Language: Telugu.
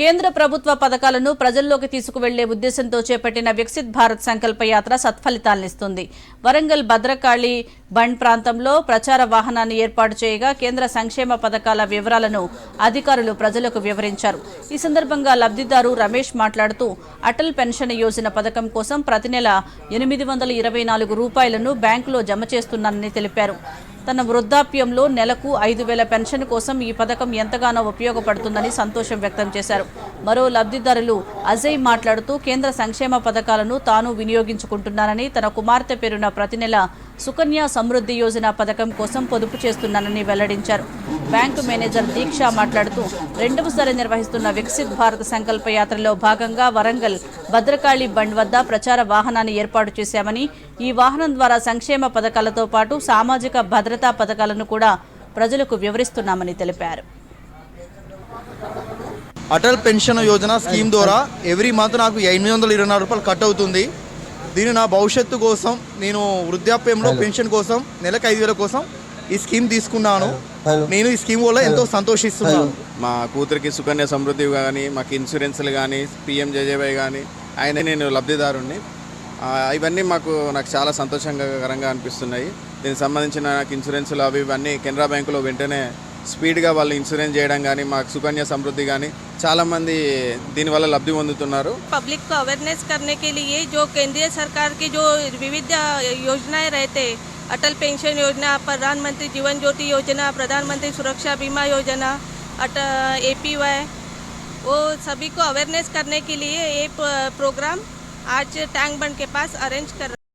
కేంద్ర ప్రభుత్వ పథకాలను ప్రజల్లోకి తీసుకువెళ్ళే ఉద్దేశంతో చేపట్టిన వికసిత్ భారత్ సంకల్ప యాత్ర సత్ఫలితాలనిస్తుంది వరంగల్ భద్రకాళి బండ్ ప్రాంతంలో ప్రచార వాహనాన్ని ఏర్పాటు చేయగా కేంద్ర సంక్షేమ పథకాల వివరాలను అధికారులు ప్రజలకు వివరించారు. ఈ సందర్భంగా లబ్ధిదారు రమేష్ మాట్లాడుతూ అటల్ పెన్షన్ యోజన పథకం కోసం ప్రతి నెల ఎనిమిది వందల ఇరవై నాలుగు రూపాయలను బ్యాంకులో జమ చేస్తున్నానని తెలిపారు. తన వృద్ధాప్యంలో నెలకు ఐదు వేల పెన్షన్ కోసం ఈ పథకం ఎంతగానో ఉపయోగపడుతుందని సంతోషం వ్యక్తం చేశారు. మరో లబ్ధిదారులు అజయ్ మాట్లాడుతూ కేంద్ర సంక్షేమ పథకాలను తాను వినియోగించుకుంటున్నానని తన కుమార్తె పేరున ప్రతి నెల సుకన్య సమృద్ధి యోజన పథకం కోసం పొదుపు చేస్తున్నానని వెల్లడించారు. బ్యాంకు మేనేజర్ దీక్ష మాట్లాడుతూ రెండవసారి నిర్వహిస్తున్న వికసిత్ భారత్ సంకల్ప యాత్రలో భాగంగా వరంగల్ భద్రకాళి బండ్ వద్ద ప్రచార వాహనాన్ని ఏర్పాటు చేశామని ఈ వాహనం ద్వారా సంక్షేమ పథకాలతో పాటు సామాజిక భద్రత పథకాలను కూడా ప్రజలకు వివరిస్తున్నామని తెలిపారు. అటల్ పెన్షన్ యోజన స్కీమ్ ద్వారా ఎవ్రీ మంత్ నాకు ఎనిమిది వందల ఇరవై నాలుగు రూపాయలు కట్ అవుతుంది. దీని నా భవిష్యత్తు కోసం నేను వృద్ధాప్యంలో పెన్షన్ కోసం నెలకు ఐదు వేల కోసం ఈ స్కీమ్ తీసుకున్నాను. నేను ఈ స్కీమ్ వల్ల ఎంతో సంతోషిస్తున్నాను. మా కూతురికి సుకన్య సమృద్ధి కానీ మాకు ఇన్సూరెన్స్లు కానీ పిఎంజేజేవై కానీ ఆయన నేను లబ్ధిదారుణ్ణి. ఆ, ఇవన్నీ మాకు నాకు చాలా సంతోషకరంగా అనిపిస్తున్నాయి. దీనికి సంబంధించిన నాకు ఇన్సూరెన్స్లు అవి ఇవన్నీ కెనరా బ్యాంకులో వెంటనే స్పీడ్గా వాళ్ళు ఇన్సూరెన్స్ చేయడం కానీ మాకు సుకన్య సమృద్ధి కానీ చాలామంది దీనివల్ల లబ్ధి పొందుతున్నారు पब्लिक को अवेयरनेस करने के लिए जो केंद्रीय सरकार की जो विविध योजनाएं रहते अटल पेंशन योजना प्रधानमंत्री जीवन ज्योति योजना प्रधानमंत्री सुरक्षा बीमा योजना अट ए वो सभी को अवेयरनेस करने के लिए ये प- प्रोग्राम आज टैंक बंड के पास अरेंज कर